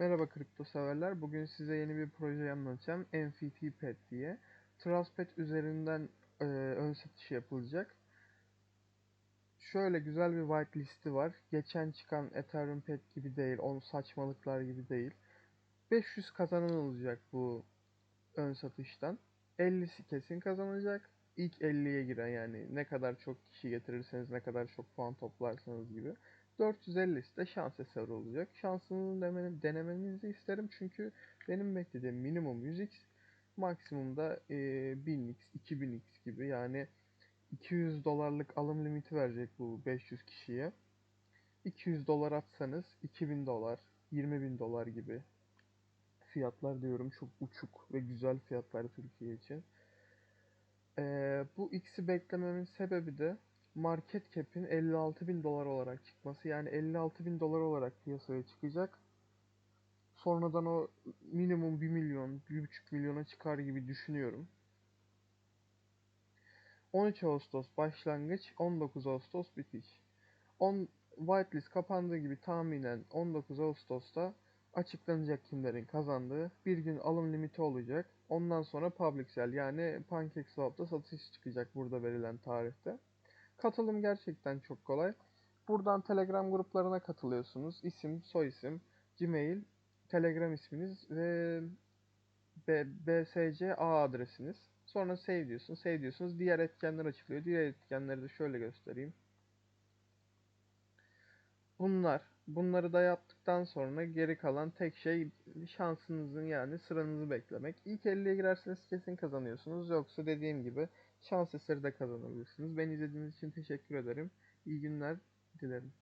Merhaba kripto severler. Bugün size yeni bir proje anlatacağım. NFT Pet diye. Truspet üzerinden e, ön satış yapılacak. Şöyle güzel bir whitelisti var. Geçen çıkan Ethereum Pet gibi değil, onun saçmalıklar gibi değil. 500 kazanan olacak bu ön satıştan. 50'si kesin kazanacak. İlk 50'ye giren yani ne kadar çok kişi getirirseniz, ne kadar çok puan toplarsanız gibi. 450'si de şans eseri olacak. Şansınızı demeni- denemenizi isterim çünkü benim beklediğim minimum 100x, maksimumda e, 1000x, 2000x gibi yani 200 dolarlık alım limiti verecek bu 500 kişiye. 200 dolar atsanız 2000 dolar, 20 bin dolar gibi fiyatlar diyorum çok uçuk ve güzel fiyatlar Türkiye için. Ee, bu X'i beklememin sebebi de market cap'in 56 bin dolar olarak çıkması. Yani 56 bin dolar olarak piyasaya çıkacak. Sonradan o minimum 1 milyon, 1,5 milyona çıkar gibi düşünüyorum. 13 Ağustos başlangıç, 19 Ağustos bitiş. 10 whitelist kapandığı gibi tahminen 19 Ağustos'ta açıklanacak kimlerin kazandığı. Bir gün alım limiti olacak. Ondan sonra public sell yani PancakeSwap'ta satış çıkacak burada verilen tarihte. Katılım gerçekten çok kolay. Buradan Telegram gruplarına katılıyorsunuz. İsim, soyisim, Gmail, Telegram isminiz ve B- BSC A adresiniz. Sonra save diyorsun. Save diyorsunuz. Diğer etkenler açılıyor. Diğer etkenleri de şöyle göstereyim. Bunlar. Bunları da yaptıktan sonra geri kalan tek şey şansınızın yani sıranızı beklemek. İlk 50'ye girerseniz kesin kazanıyorsunuz. Yoksa dediğim gibi şans eseri de kazanabilirsiniz. Beni izlediğiniz için teşekkür ederim. İyi günler dilerim.